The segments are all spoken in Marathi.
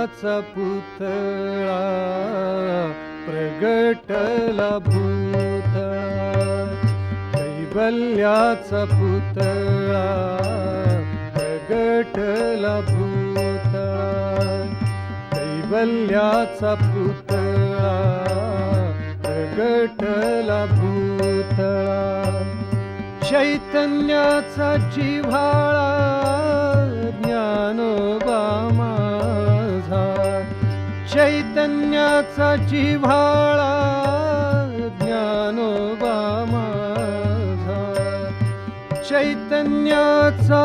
देवाचा पुतळा प्रगटला भूतळा. कैवल्याचा पुतळा प्रगटला भूतळा. कैवल्याचा पुतळा प्रगटला भूतळा. चैतन्याचा जिव्हाळा चैतन्याचा जिव्हाळा ज्ञानोबा माझा. चैतन्याचा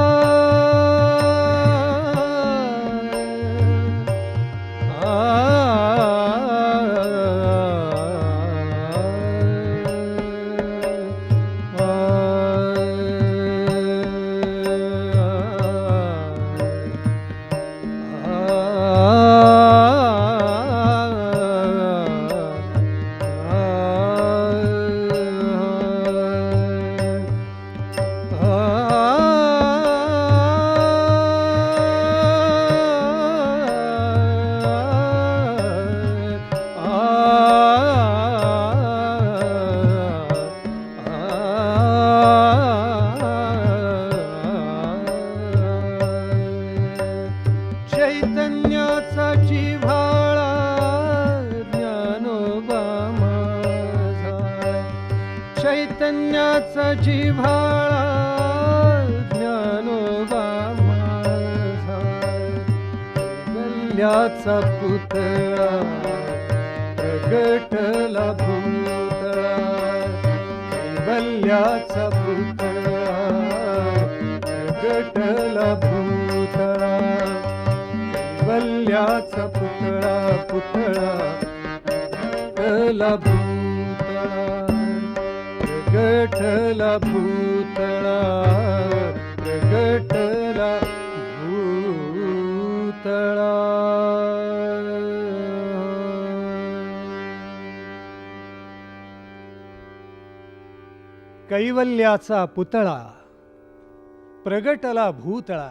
कल्याचा पुतळा पुतळा. कला भूतळा प्रगटला भूतळा प्रगटला भूतळा. कैवल्याचा पुतळा प्रगटला भूतळा.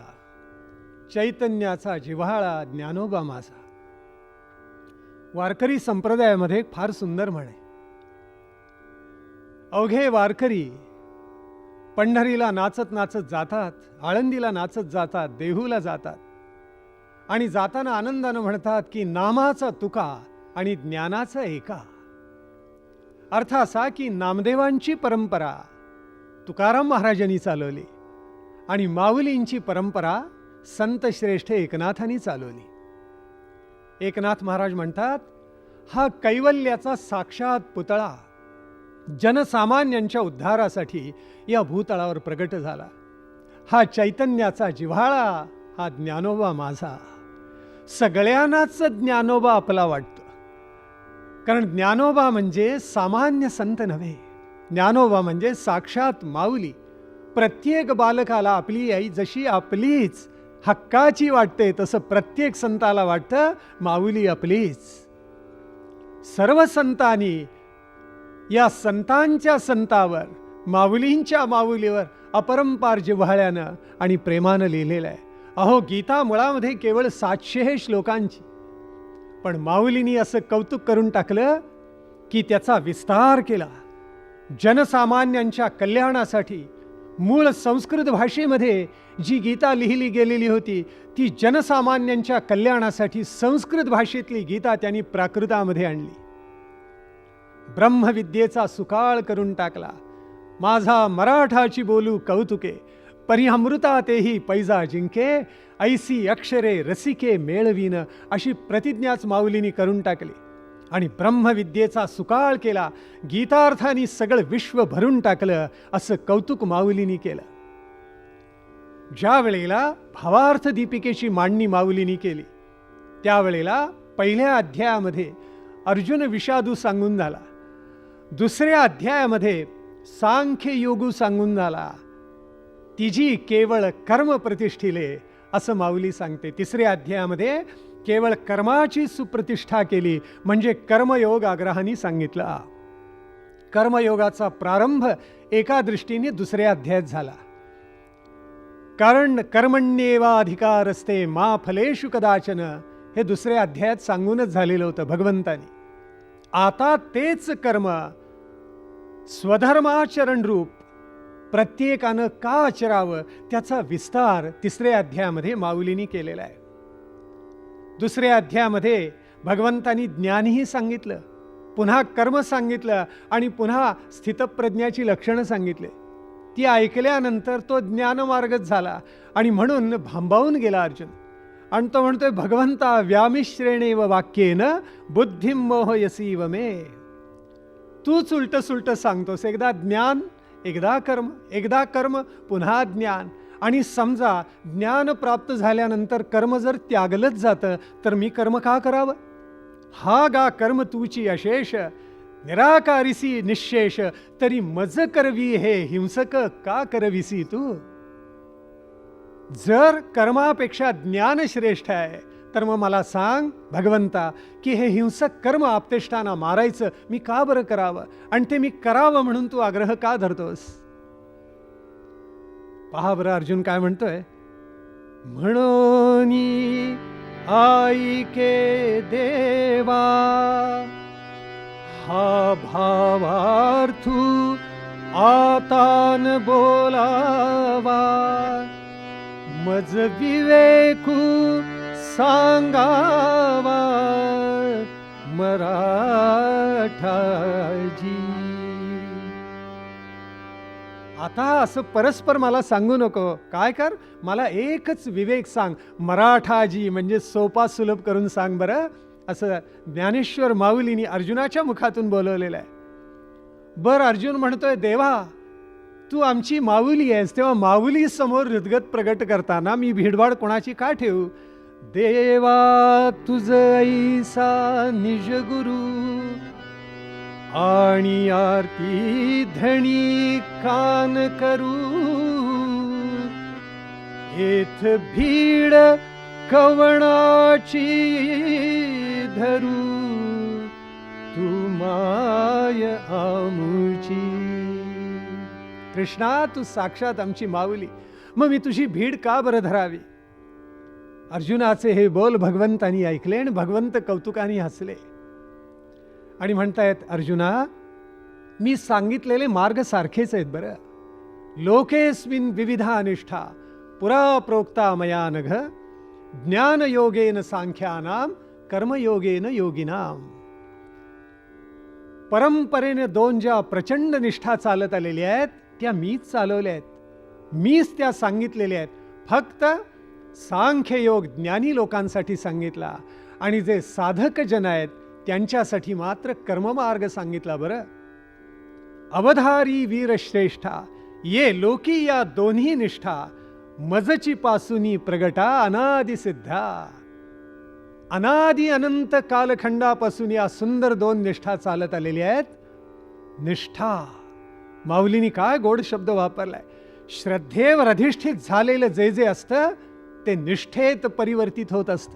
चैतन्याचा जिव्हाळा ज्ञानोबा माझा वारकरी संप्रदायामध्ये एक फार सुंदर म्हण आहे. अवघे वारकरी पंढरीला नाचत नाचत जातात आळंदीला नाचत जातात देहूला जातात. आणि जाताना आनंदानं म्हणतात की नामाचा तुका आणि ज्ञानाचा एका. अर्थ असा की नामदेवांची परंपरा तुकाराम महाराजांनी चालवली आणि माऊलींची परंपरा संत श्रेष्ठ एकनाथांनी चालवली. एकनाथ महाराज म्हणतात हा कैवल्याचा साक्षात पुतळा जनसामान्यांच्या उद्धारासाठी या भूतळावर प्रगट झाला. हा चैतन्याचा जिव्हाळा हा ज्ञानोबा माझा. सगळ्यांनाच ज्ञानोबा आपला वाटतो. कारण ज्ञानोबा म्हणजे सामान्य संत नव्हे. ज्ञानोबा म्हणजे साक्षात माऊली. प्रत्येक बालकाला आपली आई जशी आपलीच हक्काची वाटते तसं प्रत्येक संताला वाटतं माऊली आपलीच. सर्व संतांनी या संतांच्या संतावर माऊलींच्या माऊलीवर अपरंपार जिव्हाळ्यानं आणि प्रेमानं लिहिलेलं आहे. अहो गीता मुळामध्ये केवळ सातशे हे श्लोकांची. पण माऊलींनी असं कौतुक करून टाकलं की त्याचा विस्तार केला. जनसामान्यांच्या कल्याणासाठी मूळ संस्कृत भाषेमध्ये जी गीता लिहिली गेलेली होती ती जनसामान्यांच्या कल्याणासाठी संस्कृत भाषेतली गीता त्यांनी प्राकृतामध्ये आणली. ब्रह्मविद्येचा सुकाळ करून टाकला. माझा मराठाची बोलू कौतुके परिअमृता तेही पैजा जिंके ऐसी अक्षरे रसिके मेळवीन अशी प्रतिज्ञाच माऊलीनी करून टाकली. आणि ब्रह्मविद्येचा सुकाळ केला गीतार्थाने सगळं विश्व भरून टाकलं असं कौतुक माऊलीनी केलं. ज्या वेळेला भावार्थ दीपिकेची मांडणी माऊलीनी केली त्यावेळेला पहिल्या अध्यायामध्ये अर्जुन विषादू सांगून झाला दुसऱ्या अध्यायामध्ये सांख्य योगू सांगून झाला तिजी केवळ कर्म प्रतिष्ठिले असं माऊली सांगते. तिसऱ्या अध्यायामध्ये केवळ कर्माची सुप्रतिष्ठा केली म्हणजे कर्मयोग आग्रहाने सांगितला. कर्मयोगाचा प्रारंभ एका दृष्टीने दुसऱ्या अध्यायात झाला. कारण कर्मण्येवा अधिकार असते मा फलेषु कदाचन हे दुसऱ्या अध्यायात सांगूनच झालेलं होतं भगवंतानी. आता तेच कर्म स्वधर्माचरण रूप प्रत्येकानं का आचरावं त्याचा विस्तार तिसऱ्या अध्यायामध्ये माऊलीनी केलेला आहे. दुसऱ्या अध्यायामध्ये भगवंतानी ज्ञानही सांगितलं पुन्हा कर्म सांगितलं आणि पुन्हा स्थितप्रज्ञाची लक्षणं सांगितले. ती ऐकल्यानंतर तो ज्ञानमार्गच झाला आणि म्हणून भांबावून गेला अर्जुन. आणि तो म्हणतोय भगवंता व्यामिश्रेणेव वाक्येन बुद्धिम व मे. तूच उलट सुलट सांगतोस एकदा ज्ञान एकदा कर्म एकदा कर्म पुन्हा ज्ञान. आणि समजा ज्ञान प्राप्त झाल्यानंतर कर्म जर त्यागलंच जातं तर मी कर्म का करावं? हा गा कर्म तूची अशेष निराकारिसी निशेष तरी मज करवी हे हिंसक का करविसी तू? जर कर्मापेक्षा ज्ञान श्रेष्ठ आहे तर मग मला सांग भगवंता की हे हिंसक कर्म आपतेष्टांना मारायचं मी का बरं करावं? आणि ते मी करावं म्हणून तू आग्रह का धरतोस? पहा बरं अर्जुन काय म्हणतोय? म्हणून आईके देवा हा भावार्थू आतान बोलावा. मज विवेकू सांगावा मराठाजी. आता असं परस्पर मला सांगू नको. काय कर? मला एकच विवेक सांग. मराठाजी म्हणजे सोपा सुलभ करून सांग बरं. असं ज्ञानेश्वर माऊलीनी अर्जुनाच्या मुखातून बोलवलेलं आहे. बर अर्जुन म्हणतोय देवा तू आमची माऊली आहेस. तेव्हा माऊली समोर हृदगत प्रगट करताना मी भिडभाड कोणाची का ठेवू? देवा तुझ ऐसा निज गुरु आणि आरती धणी कान करू. हेथ भीड कवणाची धरू. तू माय आमुची. कृष्णा तू साक्षात आमची माऊली. मग मी तुझी भीड का बरं धरावी? अर्जुनाचे हे बोल भगवंतानी ऐकले आणि भगवंत कौतुकाने हसले. आणि म्हणतायत अर्जुना मी सांगितलेले मार्ग सारखेच आहेत बरं. लोकेस्मिन विविधा अनिष्ठा पुरा प्रोक्ता मया नघ ज्ञानयोगेन सांख्यानाम कर्मयोगेन योगिनाम. परंपरेने दोन ज्या प्रचंड निष्ठा चालत आलेल्या आहेत त्या मीच चालवल्या आहेत. मीच त्या सांगितलेल्या आहेत. फक्त सांख्ययोग ज्ञानी लोकांसाठी सांगितला. आणि जे साधक जन आहेत त्यांच्यासाठी मात्र कर्ममार्ग सांगितला बरं. अवधारी वीरश्रेष्ठा ये लोकी या दोन्ही निष्ठा मजची पासुनी प्रगटा अनादि सिद्धा. अनादि अनंत कालखंडापासून या सुंदर दोन निष्ठा चालत आलेल्या आहेत. निष्ठा. माऊलीनी काय गोड शब्द वापरलाय? श्रद्धेवर अधिष्ठित झालेलं जे जे असतं ते निष्ठेत परिवर्तित होत असतं.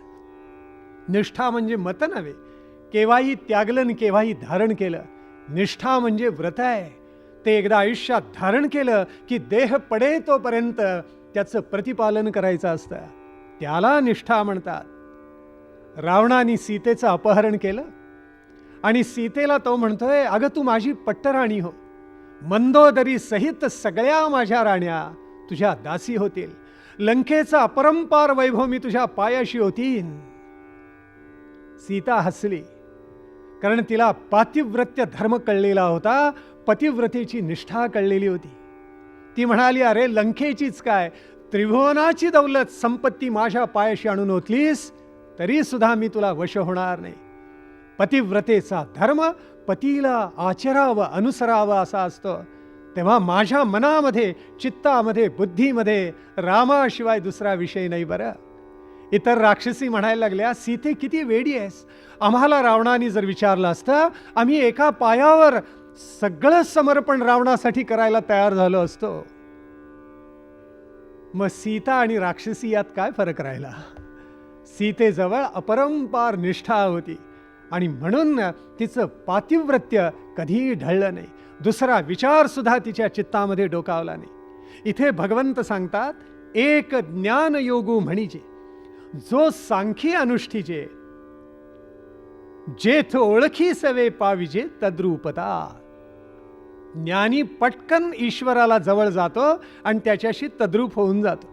निष्ठा म्हणजे मत नव्हे केव्हाही त्यागलन केव्हाही धारण केलं. निष्ठा म्हणजे व्रत आहे. ते एकदा आयुष्यात धारण केलं की देह पडे तोपर्यंत त्याचं प्रतिपालन करायचं असतं. त्याला निष्ठा म्हणतात. रावणाने सीतेचं अपहरण केलं. आणि सीतेला तो म्हणतोय अगं तू माझी पट्टराणी हो. मंदोदरी सहित सगळ्या माझ्या राण्या तुझ्या दासी होतील. लंकेचा अपरंपार वैभव मी तुझ्या पायाशी होतीन सीता हसली. कारण तिला पातिव्रत्य धर्म कळलेला होता पतिव्रतेची निष्ठा कळलेली होती. ती म्हणाली अरे लंकेचीच काय? त्रिभुवनाची दौलत संपत्ती माझ्या पायाशी आणून ओतलीस तरी सुद्धा मी तुला वश होणार नाही. पतिव्रतेचा धर्म पतीला आचरावं अनुसरावं असा असतो. तेव्हा माझ्या मनामध्ये चित्तामध्ये बुद्धीमध्ये रामाशिवाय दुसरा विषय नाही बरं. इतर राक्षसी म्हणायला लागल्या सीते किती वेडी आहेस? आम्हाला रावणाने जर विचारलं असतं आम्ही एका पायावर सगळं समर्पण रावणासाठी करायला तयार झालो असतो. मग सीता आणि राक्षसी यात काय फरक राहिला? सीतेजवळ अपरंपार निष्ठा होती आणि म्हणून तिचं पातिव्रत्य कधीही ढळलं नाही. दुसरा विचारसुद्धा तिच्या चित्तामध्ये डोकावला नाही. इथे भगवंत सांगतात एक ज्ञान योगू म्हणीचे जो सांखी अनुष्ठीचे जेथ ओळखी सवे पाविजे तद्रूपता. ज्ञानी पटकन ईश्वराला जवळ जातो आणि त्याच्याशी तद्रूप होऊन जातो.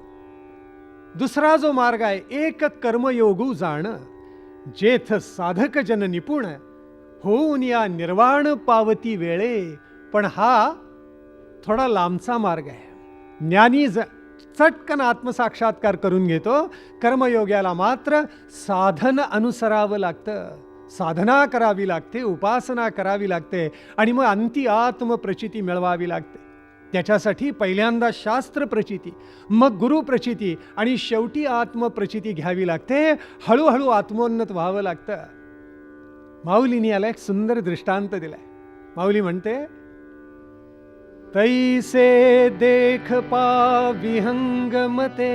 दुसरा जो मार्ग आहे एक कर्मयोगू जाणं. जेथ साधक जन निपुण होऊन या निर्वाण पावती वेळे. पण हा थोडा लांबचा मार्ग आहे. ज्ञानी ज चटकन आत्मसाक्षात्कार करून घेतो. कर्मयोग्याला मात्र साधन अनुसरावं लागतं. साधना करावी लागते उपासना करावी लागते आणि मग अंती आत्मप्रचिती मिळवावी लागते. त्याच्यासाठी पहिल्यांदा शास्त्र प्रचिती मग गुरु प्रचिती आणि शेवटी आत्मप्रचिती घ्यावी लागते. हळूहळू आत्मोन्नत व्हावं लागतं. माऊलीने याला एक सुंदर दृष्टांत दिलाय. माऊली म्हणते तैसे देख पा विहंगमते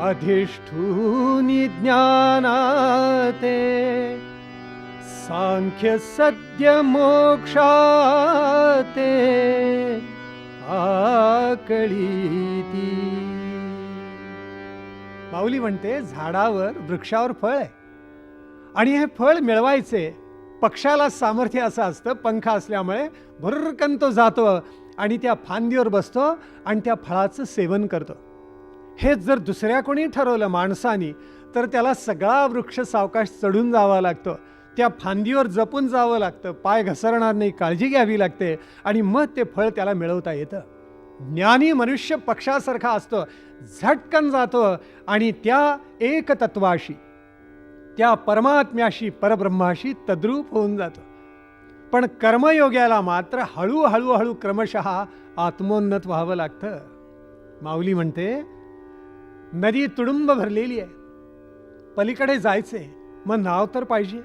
अधिष्ठूनि ज्ञानाते सांख्य सद्य मोक्षाते आकळीती। पावली म्हणते झाडावर वृक्षावर फळ आहे. आणि हे फळ मिळवायचे पक्षाला सामर्थ्य असं असतं पंख असल्यामुळे भरकन तो जातो आणि त्या फांदीवर बसतो आणि त्या फळाचं सेवन करतो. हेच जर दुसऱ्या कोणी ठरवलं माणसानी तर त्याला सगळा वृक्ष सावकाश चढून जावा लागतो. त्या फांदीवर जपून जावं लागतं. पाय घसरणार नाही काळजी घ्यावी लागते आणि मग ते फळ त्याला मिळवता येतं. ज्ञानी मनुष्य पक्षासारखा असतो झटकन जातो आणि त्या एकतत्वाशी त्या परमात्म्याशी परब्रह्माशी तद्रूप होऊन जातो. पण कर्मयोग्याला मात्र हळूहळू हळू क्रमशः आत्मोन्नत व्हावं लागतं. माऊली म्हणते नदी तुडुंब भरलेली आहे. पलीकडे जायचे मग नाव तर पाहिजे.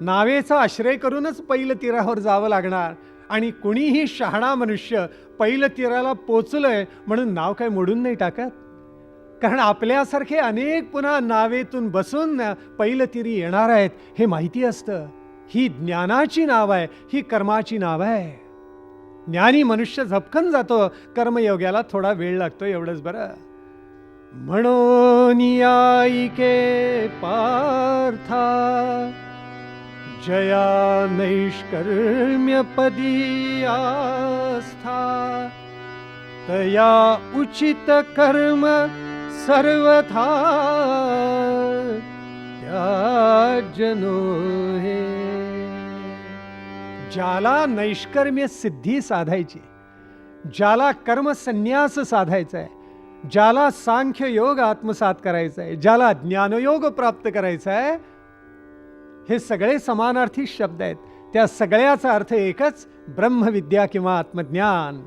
नावेचा आश्रय करूनच पहिलं तीरावर जावं लागणार. आणि कुणीही शहाणा मनुष्य पहिलं तीराला पोचलंय म्हणून नाव काय मोडून नाही टाकत? कारण आपल्यासारखे अनेक पुन्हा नावेतून बसून पहिलं तिरी येणार आहेत हे माहिती असतं. ही ज्ञानाची नाव आहे. ही कर्माची नाव आहे. ज्ञानी मनुष्य झपकन जातो. कर्मयोग्याला थोडा वेळ लागतो एवढंच बरं. म्हणून याईके पार्था जया नैष्कर्म्यपदी आस्था तया उचित कर्म सर्वथा त्याजनो हे। ज्याला नैष्कर्म्य सिद्धी साधायची ज्याला कर्मसन्यास साधायचा आहे ज्याला सांख्य योग आत्मसात करायचा आहे ज्याला ज्ञानयोग प्राप्त करायचा आहे हे सगळे समानार्थी शब्द आहेत. त्या सगळ्याचा अर्थ एकच ब्रह्मविद्या किंवा आत्मज्ञान.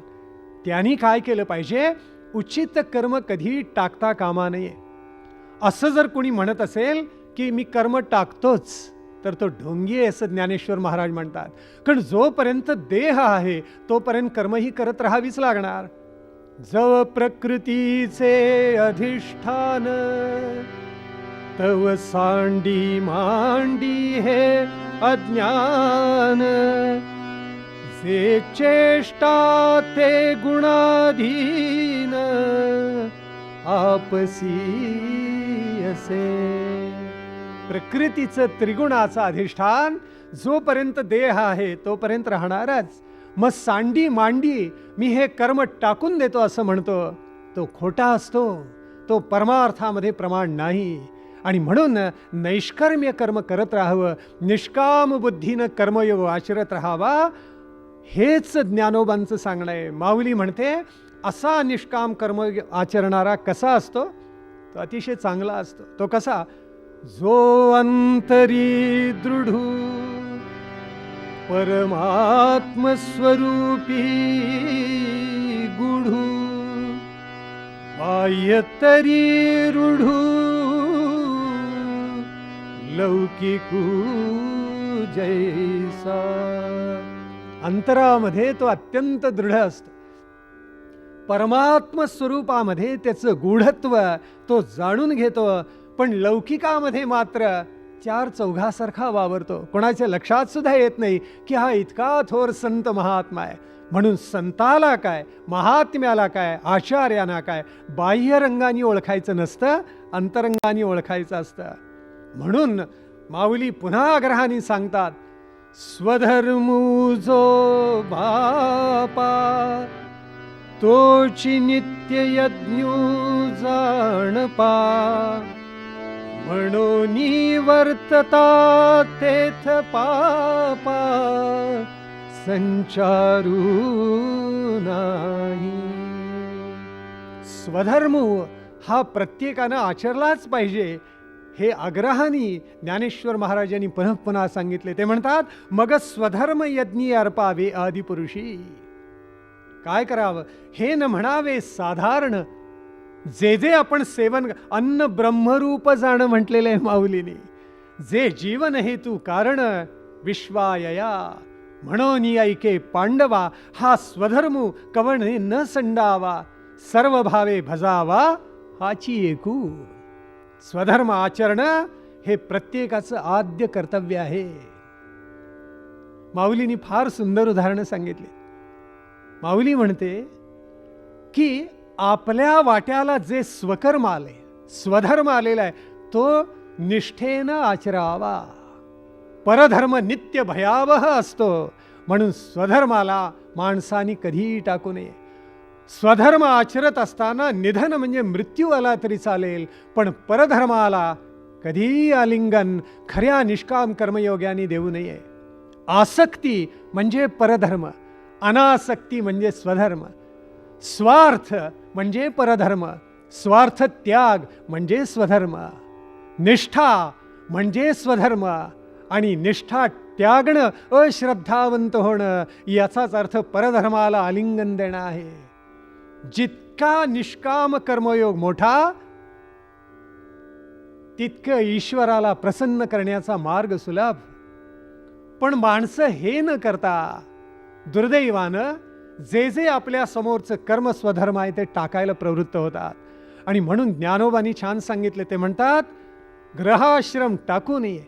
त्यांनी काय केलं पाहिजे? उचित कर्म कधी टाकता कामा नये. असं जर कोणी म्हणत असेल की मी कर्म टाकतोच तर तो ढोंगी आहे असं ज्ञानेश्वर महाराज म्हणतात. कारण जोपर्यंत देह आहे तोपर्यंत कर्मही करत राहावीच लागणार. जव प्रकृतीचे अधिष्ठान. तव सांडी मांडी हे अज्ञान. जे चेष्टा ते गुणाधीन. आपसी असे. प्रकृतीचं त्रिगुणाचं अधिष्ठान जोपर्यंत देह आहे तोपर्यंत राहणारच. मग सांडी मांडी मी हे कर्म टाकून देतो असं म्हणतो. तो खोटा असतो. तो परमार्थामध्ये प्रमाण नाही. आणि म्हणून नैष्कर्म्य कर्म करत राहावं निष्काम बुद्धीनं कर्मयोग आचरत राहावा हेच ज्ञानोबांचं सांगणं आहे. माऊली म्हणते असा निष्काम कर्म आचरणारा कसा असतो? तो अतिशय चांगला असतो. तो कसा? जो अंतरी दृढू परमात्मस्वरूपी गुढू। बाह्यतरी रूढू। लौकिकू जैसा। अंतरामध्ये तो अत्यंत दृढ असतो. परमात्म स्वरूपामध्ये त्याचं गूढत्व तो जाणून घेतो पण लौकिकामध्ये मात्र चार चौघासारखा वावरतो. कोणाच्या लक्षात सुद्धा येत नाही की हा इतका थोर संत महात्मा आहे. म्हणून संताला काय महात्म्याला काय आचार्यांना काय बाह्य रंगाने ओळखायचं नसतं अंतरंगाने ओळखायचं असतं. म्हणून माऊली पुन्हा आग्रहाने सांगतात स्वधर्मूजो बापा तोची नित्य यज्ञू जाणपा म्हणून वर्तता तेथ पापा संचारू नाही. स्वधर्म हा प्रत्येकानं आचरलाच पाहिजे हे आग्रहाने ज्ञानेश्वर महाराजांनी पुन्हा पुन्हा सांगितले. ते म्हणतात मग स्वधर्म यज्ञी अर्पावे आदिपुरुषी. काय करावं? हे न म्हणावे साधारण जे जे आपण सेवन अन्न ब्रह्मरूप जाणं म्हटलेलं आहे माऊलीने जे जीवन हेतू कारण विश्वायया. म्हणून ऐके पांडवा हा स्वधर्मू कवणे न संडावा सर्व भावे भजावा हाची एकू. स्वधर्म आचरण हे प्रत्येकाचं आद्य कर्तव्य आहे. माऊलीनी फार सुंदर उदाहरणं सांगितले. माऊली म्हणते की आपल्या वाट्याला जे स्वकर्म आले स्वधर्म आलेला आहे तो निष्ठेनं आचरावा. परधर्म नित्य भयावह असतो म्हणून स्वधर्माला माणसाने कधीही टाकू नये. स्वधर्म आचरत असताना निधन म्हणजे मृत्यू आला तरी चालेल पण परधर्माला कधीही आलिंगन खऱ्या निष्काम कर्मयोग्याने देऊ नये. आसक्ती म्हणजे परधर्म अनासक्ती म्हणजे स्वधर्म. स्वार्थ म्हणजे परधर्म स्वार्थ त्याग म्हणजे स्वधर्म निष्ठा म्हणजे स्वधर्म आणि निष्ठा त्यागणं अश्रद्धावंत होणं याचाच अर्थ परधर्माला आलिंगन देणं आहे. जितका निष्काम कर्मयोग मोठा तितकं ईश्वराला प्रसन्न करण्याचा मार्ग सुलभ. पण माणसं हे न करता दुर्दैवानं जे जे आपल्या समोरचं कर्म स्वधर्म आहे ते टाकायला प्रवृत्त होतात आणि म्हणून ज्ञानोबानी छान सांगितले ते म्हणतात ग्रहाश्रम टाकू नये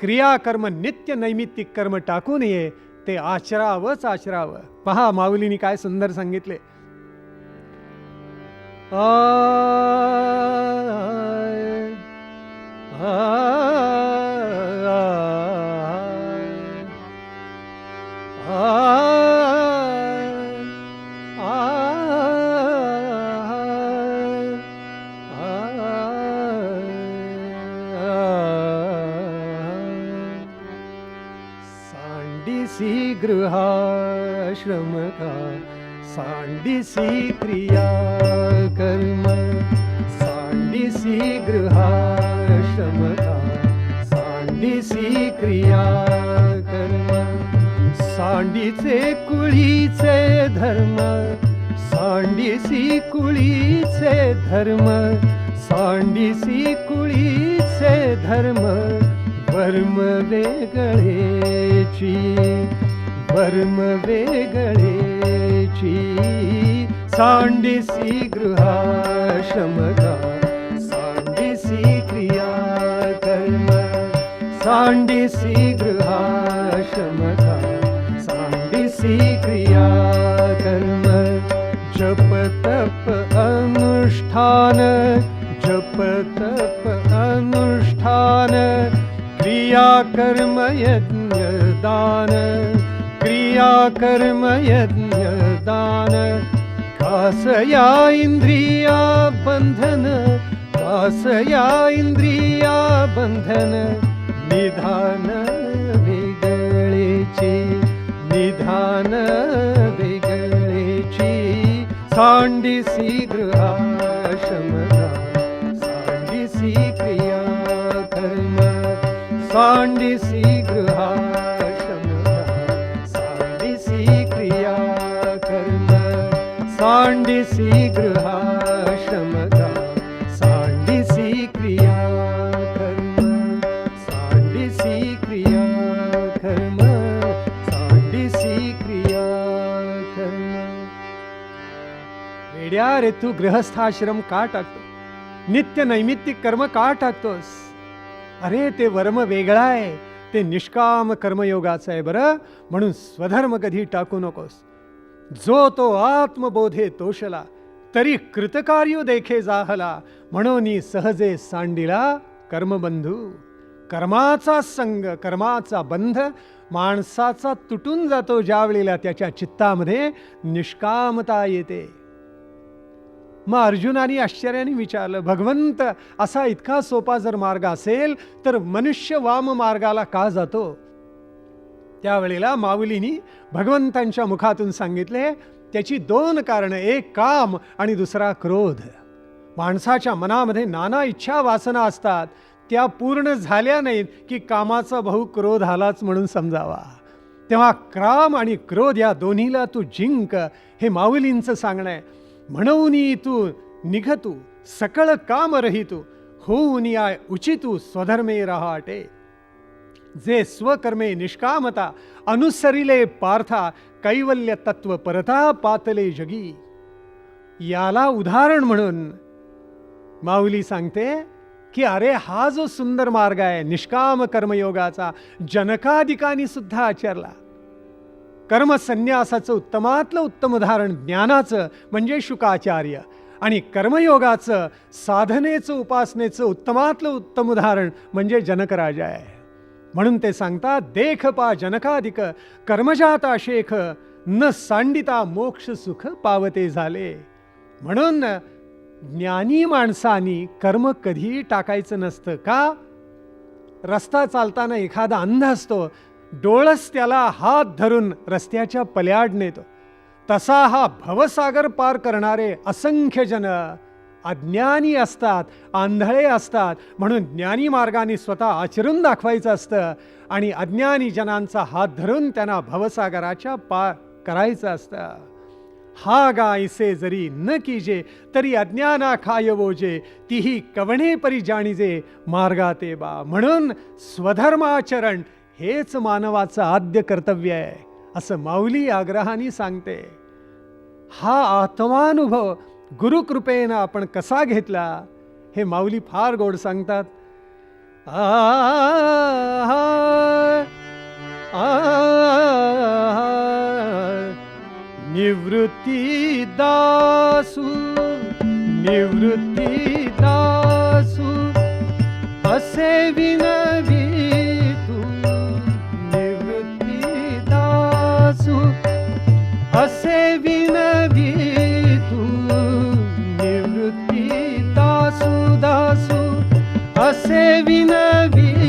क्रियाकर्म नित्य नैमित्तिक कर्म टाकू नये ते आचरावंच आचरावं पहा माऊलीनी काय सुंदर सांगितले सांडिसी गृहाश्रम का सांडिसी क्रिया कर्म सांडिसी गृहाश्रम का सांडिसी क्रिया कर्म सांडीचे कुळीचे धर्म सांडीसी कुळीचे धर्म सांडीसी कुळीचे धर्म वर्म वेगळेची वर्म वेगळेची सांडिसी गृहाश्रमगा सांडिसी क्रिया कर्म सांडिसी गृहाश्रमगा सांडिसी क्रिया कर्म जप तप अनु अनुष्ठान जप तप अनुष्ठान क्रिया कर्म यज्ञ दान क्रिया कर्म यज्ञ दान कासया इंद्रिया बंधन कासया इंद्रिया बंधन निधान वेगळेचे निधान वेगळेची. सांडिसी सांडी सांडिसी क्रिया कर्म सांडिसी गृहा सांडिसी गृहाशमता सांडिसी क्रिया कर्म सांडिसी क्रिया कर्म सांडिसी क्रिया कर्म। वेड्या रे तू गृहस्थाश्रम का टाकतो? नित्य नैमित्तिक कर्म का टाकतोस? अरे ते वर्म वेगळा आहे ते निष्काम कर्मयोगाचं आहे बरं म्हणून स्वधर्म कधी टाकू नकोस. जो तो आत्मबोधे तोषला तरी कृतकार्यो देखे जाहला म्हणून सहजे सांडिला कर्मबंधू. कर्माचा संग कर्माचा बंध माणसाचा तुटून जातो ज्या वेळेला त्याच्या चित्तामध्ये निष्कामता येते. मग अर्जुनाने आश्चर्याने विचारलं भगवंत असा इतका सोपा जर मार्ग असेल तर मनुष्य वाम मार्गाला का जातो? त्यावेळेला माऊलीनी भगवंतांच्या मुखातून सांगितले त्याची दोन कारणं एक काम आणि दुसरा क्रोध. माणसाच्या मनामध्ये नाना इच्छा वासना असतात त्या पूर्ण झाल्या नाहीत की कामाचा भाऊ क्रोध आलाच म्हणून समजावा. तेव्हा काम आणि क्रोध या दोन्हीला तू जिंक हे माऊलींचं सांगणं आहे. म्हणून तू निघतू सकळ काम रहितू होऊन या उचितू स्वधर्मे रहाटे. जे स्वकर्मे निष्कामता अनुसरिले पार्था कैवल्य तत्व परता पातले जगी. याला उदाहरण म्हणून माऊली सांगते की अरे हा जो सुंदर मार्ग आहे निष्काम कर्मयोगाचा जनकाधिकानी सुद्धा आचरला. कर्मसन्यासाचं उत्तमातलं उत्तम उदाहरण ज्ञानाचं म्हणजे शुकाचार्य. आणि कर्मयोगाचं साधनेचं उपासनेचं उत्तमातलं उत्तम उदाहरण म्हणजे जनकराजा आहे. म्हणून ते सांगतात देख पा जनकाधिक कर्मजाता शेख न सांडिता मोक्ष सुख पावते झाले. म्हणून ज्ञानी माणसानी कर्म कधीही टाकायचं नसतं का? रस्ता चालताना एखादा अंध असतो डोळस त्याला हात धरून रस्त्याच्या पल्याड नेतो. तसा हा भवसागर पार करणारे असंख्य जन अज्ञानी असतात आंधळे असतात. म्हणून ज्ञानी मार्गाने स्वतः आचरून दाखवायचं असतं आणि अज्ञानी जनांचा हात धरून त्यांना भवसागराच्या पार करायचं असतं. हा गायसे जरी न कीजे तरी अज्ञाना खाय तीही कवणे परी जाणीजे मार्गाते बा. म्हणून स्वधर्माचरण हेच मानवाचं आद्य कर्तव्य आहे असं माऊली आग्रहाने सांगते. हा आत्मानुभव गुरुकृपेनं आपण कसा घेतला हे माऊली फार गोड सांगतात. निवृत्ती दासू निवृत्ती दासू असे विनवी तू निवृत्ती दासू असे विनवी दासू असे विनवी